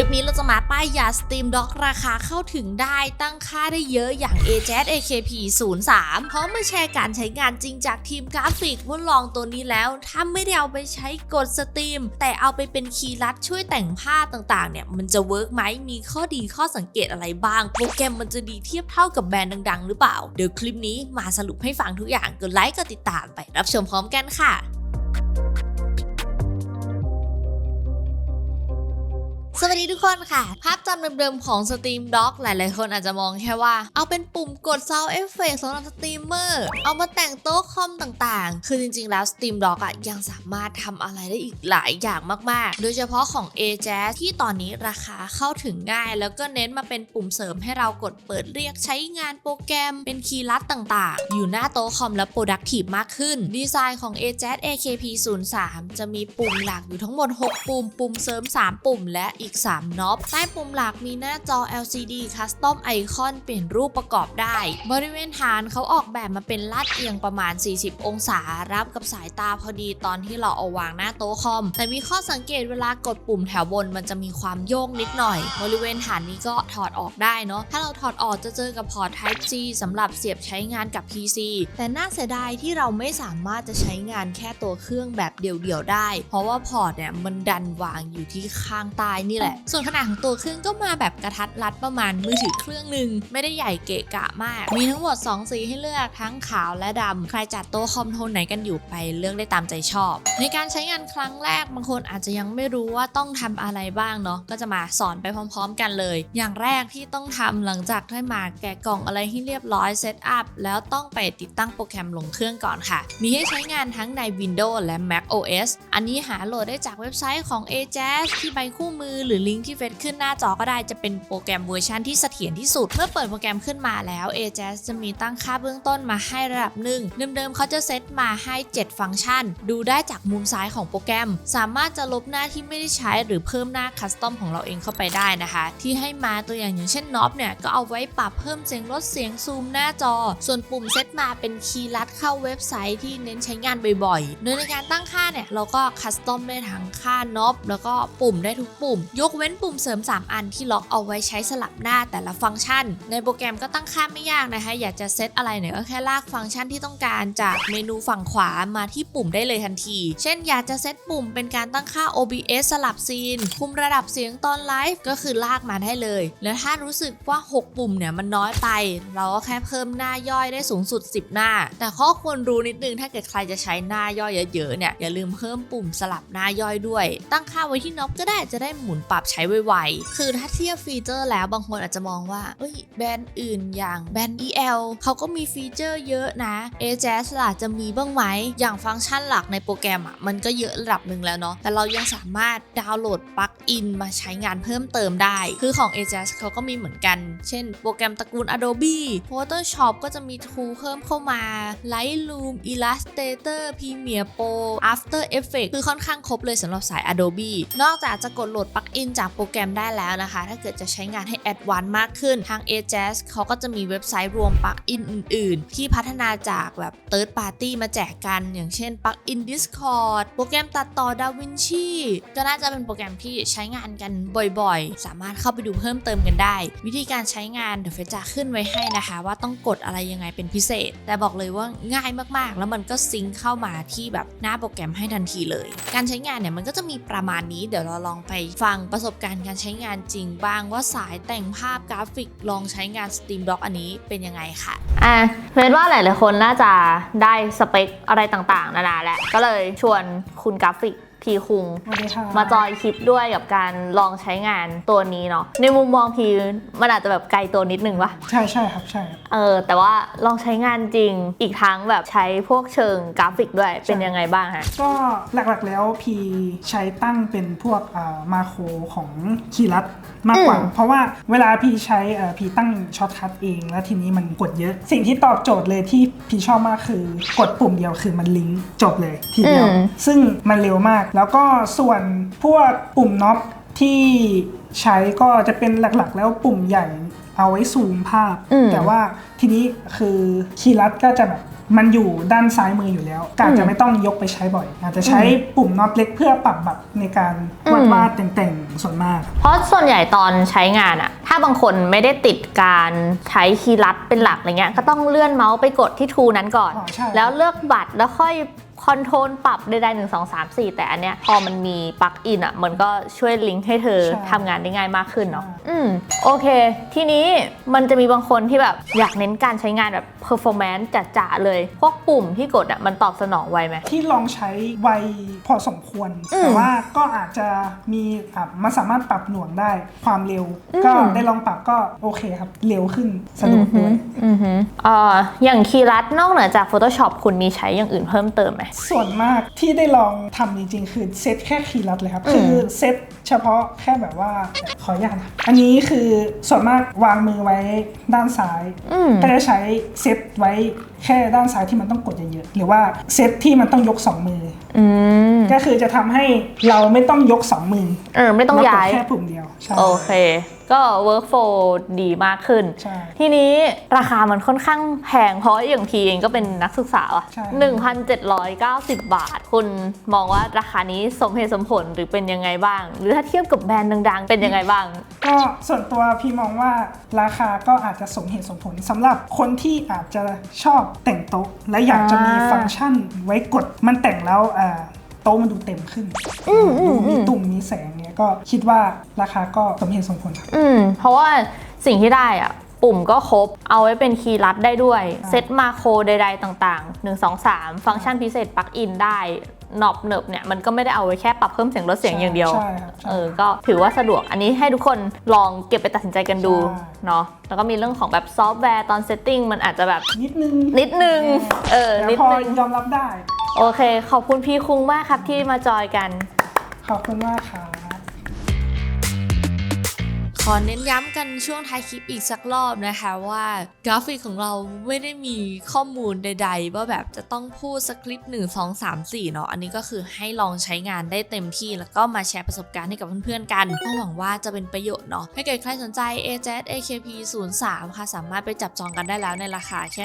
ลิปนี้เราจะมาป้ายยา Steam Dock ราคาเข้าถึงได้ตั้งค่าได้เยอะอย่าง AJet AKP 0 3พร้อมมาแชร์การใช้งานจริงจากทีมกราฟิกว่าลองตัวนี้แล้ว ถ้าไม่ได้เอาไปใช้กด Steam แต่เอาไปเป็นคีย์ลัดช่วยแต่งภาพต่างๆ เนี่ย มันจะเวิร์กไหมมีข้อดีข้อสังเกตอะไรบ้าง โปรแกรมมันจะดีเทียบเท่ากับแบรนด์ดัง ๆ หรือเปล่า เดี๋ยวคลิปนี้มาสรุปให้ฟังทุกอย่างกดไลค์กดติดตามไปรับชมพร้อมกันค่ะ สวัสดีทุกคนค่ะ ภาพจำเดิมๆของ Steam Dock หลายๆ คนอาจจะมองแค่ว่า เอาเป็นปุ่มกด Sound Effect สำหรับสตรีมเมอร์เอามาแต่งโต๊ะคอมต่างๆ คือจริงๆ แล้ว Steam Dock อะยังสามารถทำอะไรได้อีกหลายอย่างมากๆ โดยเฉพาะของ a j a z ที่ตอนนี้ราคาเข้าถึงง่าย แล้วก็เน้นมาเป็นปุ่มเสริมให้เรากดเปิดเรียกใช้งานโปรแกรมเป็นคีย์ลัดต่างๆ อยู่หน้าโต๊ะคอมและ productive มากขึ้น ดีไซน์ของ a j a z AKP 0 3จะมีปุ่มหลักอยู่ทั้งหมด 6 ปุ่ม ปุ่มเสริม 3 ปุ่มและอีก 3น็อบใต้ปุ่มหลักมีหน้าจอ LCD Custom Icon เปลี่ยนรูปประกอบได้ บริเวณฐานเขาออกแบบมาเป็นลาดเอียงประมาณ 40 องศา รับกับสายตาพอดีตอนที่เราเอาวางหน้าโต๊ะคอม แต่มีข้อสังเกตเวลากดปุ่มแถวบนมันจะมีความโยกนิดหน่อย บริเวณฐานนี้ก็ถอดออกได้เนาะถ้าเราถอดออกจะเจอกับพอร์ต Type C สำหรับเสียบใช้งานกับ PC แต่น่าเสียดายที่เราไม่สามารถจะใช้งานแค่ตัวเครื่องแบบเดี่ยวๆได้ เพราะว่าพอร์ตเนี่ยมันดันวางอยู่ที่ข้างใต้นี่แหละ ส่วนขนาดของตัวเครื่องก็มาแบบกระทัดรัดประมาณมือถือเครื่องหนึ่งไม่ได้ใหญ่เกะกะมาก มีทั้งหมด 2 สีให้เลือกทั้งขาวและดำใครจัดโต๊ะคอมโทนไหนกันอยู่ไปเลือกได้ตามใจชอบ ในการใช้งานครั้งแรกบางคนอาจจะยังไม่รู้ว่าต้องทำอะไรบ้างเนาะก็จะมาสอนไปพร้อม ๆ กันเลย อย่างแรกที่ต้องทำหลังจากได้มาแกะกล่องอะไรให้เรียบร้อยเซตอัพแล้วต้องไปติดตั้งโปรแกรมลงเครื่องก่อนค่ะ มีให้ใช้งานทั้งใน Windows และ Mac OS อันนี้หาโหลดได้จากเว็บไซต์ของ a j a z ที่ใบคู่มือหรือลิงก์ที่เฟซขึ้นหน้าจอก็ได้จะเป็นโปรแกรมเวอร์ชันที่เสถียรที่สุด เมื่อเปิดโปรแกรมขึ้นมาแล้ว a j a z จะมีตั้งค่าเบื้องต้นมาให้ระดับหนึ่งเดิมๆเขาจะเซตมาให้ 7 ฟังก์ชัน ดูได้จากมุมซ้ายของโปรแกรม สามารถจะลบหน้าที่ไม่ได้ใช้หรือเพิ่มหน้าคัสตอมของเราเองเข้าไปได้นะคะ ที่ให้มาตัวอย่างอย่างเช่นน็อปเนี่ยก็เอาไว้ปรับเพิ่มเสียงลดเสียงซูมหน้าจอ ส่วนปุ่มเซตมาเป็นคีย์ลัดเข้าเว็บไซต์ที่เน้นใช้งานบ่อยๆ โดยในการตั้งค่าเนี่ยเราก็คัสตอมได้ทั้งค่าน็อปแล้วก็ปุ่มได้ทุกปุ่มยกเว้นปุ่มเสริม 3 อันที่ล็อกเอาไว้ใช้สลับหน้าแต่ละฟังก์ชัน ในโปรแกรมก็ตั้งค่าไม่ยากนะคะ อยากจะเซตอะไรเนี่ยก็แค่ลากฟังก์ชันที่ต้องการจากเมนูฝั่งขวามาที่ปุ่มได้เลยทันที เช่นอยากจะเซตปุ่มเป็นการตั้งค่า OBS สลับซีน คุมระดับเสียงตอนไลฟ์ก็คือลากมาได้เลย แล้วถ้ารู้สึกว่า 6 ปุ่มเนี่ยมันน้อยไป เราก็แค่เพิ่มหน้าย่อยได้สูงสุด 10 หน้า แต่ข้อควรรู้นิดนึงถ้าเกิดใครจะใช้หน้าย่อยเยอะๆเนี่ยอย่าลืมเพิ่มปุ่มสลับหน้าย่อยด้วย ตั้งค่าไว้ที่น็อปก็ได้จะได้หมุนปรับใช้ไวๆ คือถ้าเทียบฟีเจอร์แล้วบางคนอาจจะมองว่าเอ้ยแบรนด์อื่นอย่างแบรนด์ EL เขาก็มีฟีเจอร์เยอะนะ a j a z ล่ะจะมีบ้างไหม อย่างฟังก์ชันหลักในโปรแกรมอะมันก็เยอะระดับหนึ่งแล้วเนาะ แต่เรายังสามารถดาวน์โหลดปลั๊กอินมาใช้งานเพิ่มเติมได้ คือของ a j a z เขาก็มีเหมือนกัน เช่น โปรแกรมตระกูล Adobe Photoshop ก็จะมีทูเพิ่มเข้ามา Lightroom Illustrator Premiere Pro After Effects คือค่อนข้างครบเลยสำหรับสาย Adobe นอกจากจะกดโหลดปลั๊กอินจากโปรแกรมได้แล้วนะคะ ถ้าเกิดจะใช้งานให้แอดวานซ์มากขึ้น ทาง a j a z เขาก็จะมีเว็บไซต์รวมปลั๊กอินอื่น ๆ ที่พัฒนาจากแบบ Third Party มาแจกกัน อย่างเช่นปลั๊กอิน Discord โปรแกรมตัดต่อ DaVinci ก็น่าจะเป็นโปรแกรมที่ใช้งานกันบ่อย ๆ สามารถเข้าไปดูเพิ่มเติมกันได้ วิธีการใช้งานเดี๋ยวเฟจะขึ้นไว้ให้นะคะ ว่าต้องกดอะไรยังไงเป็นพิเศษ แต่บอกเลยว่าง่ายมากๆ แล้วมันก็ซิงเข้ามาที่แบบหน้าโปรแกรมให้ทันทีเลย การใช้งานเนี่ยมันก็จะมีประมาณนี้เดี๋ยวเราลองไปฟังประสบการณ์การใช้งานจริงบ้างว่าสายแต่งภาพกราฟิกลองใช้งาน Steam Dock อันนี้เป็นยังไงค่ะอะเพื่อนว่าหลายๆคนน่าจะได้สเปคอะไรต่างๆ นานาแหละก็เลยชวนคุณกราฟิก พีคุง สวัสดีค่ะมาจอยคลิปด้วยกับการลองใช้งานตัวนี้เนาะในมุมมองพีมันอาจจะแบบไกลตัวนิดนึงวะใช่ใช่ครับใช่ครับ เออ แต่ว่าลองใช้งานจริงอีกทั้งแบบใช้พวกเชิงกราฟิกด้วยเป็นยังไงบ้างฮะ ก็หลักๆแล้วพีใช้ตั้งเป็นพวกอ่ามาโครของคีย์ลัดมากกว่าอืมเพราะว่าเวลาพีใช้เอ่อพีตั้งช็อตคัทเอง แล้วทีนี้มันกดเยอะ สิ่งที่ตอบโจทย์เลยที่พีชอบมากคือกดปุ่มเดียวคือมันลิงก์จบเลยทีเดียว ซึ่งมันเร็วมากแล้วก็ส่วนพวกปุ่มน็อปที่ใช้ก็จะเป็นหลักๆ แล้วปุ่มใหญ่เอาไว้ซูมภาพอืมแต่ว่าทีนี้คือคีย์ลัดก็จะแบบมันอยู่ด้านซ้ายมืออยู่แล้วก็อาจจะไม่ต้องยกไปใช้บ่อย อาจจะใช้ปุ่มน็อตเล็กเพื่อปรับแบบในการวาดวาดแต่งๆส่วนมาก เพราะส่วนใหญ่ตอนใช้งานอะถ้าบางคนไม่ได้ติดการใช้คีย์ลัดเป็นหลักอะไรเงี้ยก็ต้องเลื่อนเมาส์ไปกดที่ทูนั้นก่อนอ๋อใช่แล้วเลือกบัตรแล้วค่อย คอนโทรลปรับใดๆหนึ่งสองสามสี่แต่อันเนี้ยพอมันมีปลั๊กอินอะมันก็ช่วยลิงก์ให้เธอใช่ ทำงานได้ง่ายมากขึ้นเนาะใช่อืมโอเค ทีนี้มันจะมีบางคนที่แบบอยากเน้นการใช้งานแบบ performance จ๋าๆเลย พวกปุ่มที่กดอะมันตอบสนองไวไหม ที่ลองใช้ไวพอสมควร อืมแต่ว่าก็อาจจะมีอะมันสามารถปรับหน่วงได้ความเร็ว อืม ก็ได้ลองปรับก็โอเคครับ เร็วขึ้นสะดวกด้วย อือหือเอ่ออย่างคีย์ลัดนอกเหนือจาก Photoshop คุณมีใช้อย่างอื่นเพิ่มเติมไหมส่วนมากที่ได้ลองทำจริง ๆ คือเซตแค่คีย์ลัดเลยครับอืมคือเซตเฉพาะแค่แบบว่า ขออนุญาตนะอันนี้คือส่วนมากวางมือไว้ด้านซ้าย อืม ก็จะใช้เซตไว้แค่ด้านซ้ายที่มันต้องกดเยอะๆหรือว่าเซตที่มันต้องยกสองมืออืมก็คือจะทำให้เราไม่ต้องยกสองมือเออ ไม่ต้องแล้วกดย้ายแค่ปุ่มเดียวใช่โอเค ก็ workflow ดีมากขึ้น ใช่ ทีนี้ราคามันค่อนข้างแพง เพราะอย่างพีเองก็เป็นนักศึกษาอะใช่ 1,790 บาท คุณมองว่าราคานี้สมเหตุสมผลหรือเป็นยังไงบ้าง หรือถ้าเทียบกับแบรนด์ดังๆ เป็นยังไงบ้างก็ส่วนตัวพี่มองว่าราคาก็อาจจะสมเหตุสมผลสำหรับคนที่อาจจะชอบแต่งโต๊ะ และอยากจะมีอ่าฟังก์ชันไว้กดมันแต่งแล้วอ่าโต๊ะมันดูเต็มขึ้นอืมอืมดูอืมีมตุ่มมีแสงเนี่ยก็คิดว่าราคาก็สมเหตุสมผลครับอืมเพราะว่าสิ่งที่ได้อะปุ่มก็ครบ เอาไว้เป็นคีย์ลัดได้ด้วยอ่าเซตมาโครใดๆต่าง ๆ 1 2 3 ฟังก์ชันพิเศษปลั๊กอินได้ หนอบเหนิบเนี่ยมันก็ไม่ได้เอาไว้แค่ปรับเพิ่มเสียงลดเสียงอย่างเดียว ใช่ครับใช่ เออ ก็ถือว่าสะดวก อันนี้ให้ทุกคนลองเก็บไปตัดสินใจกันดู ใช่ เนาะ แล้วก็มีเรื่องของแบบซอฟต์แวร์ตอนเซตติ้งมันอาจจะแบบนิดนึงนิดนึง เออ แต่นิดพอนึง ยอมรับได้ โอเค ขอบคุณพี่คุงมากครับที่มาจอยกัน ขอบคุณมากครับ ขอเน้นย้ำกันช่วงท้ายคลิปอีกสักรอบนะคะว่ากราฟิกของเราไม่ได้มีข้อมูลใด ๆ ว่าแบบจะต้องพูดสคริปต์1 2 3 4เนาะอันนี้ก็คือให้ลองใช้งานได้เต็มที่ แล้วก็มาแชร์ประสบการณ์ให้กับเพื่อนๆกันก็หวังว่าจะเป็นประโยชน์เนาะถ้าเกิดใครสนใจ AZ AKP 0 3ค่ะสามารถไปจับจองกันได้แล้วในราคาแค่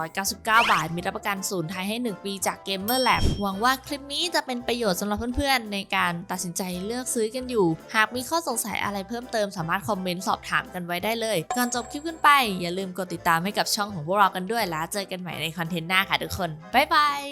1,799 บาท มีรับประกันศูนย์ไทยให้ 1 ปีจาก Gamer Lab หวังว่าคลิปนี้จะเป็นประโยชน์สำหรับเพื่อนๆในการตัดสินใจเลือกซื้อกันอยู่ หากมีข้อสงสัยอะไรเพิ่มเติมสามารถคอมเมนต์สอบถามกันไว้ได้เลย ก่อนจบคลิปขึ้นไป อย่าลืมกดติดตามให้กับช่องของพวกเรากันด้วยแล้วเจอกันใหม่ในคอนเทนต์หน้าค่ะทุกคน บ๊ายบาย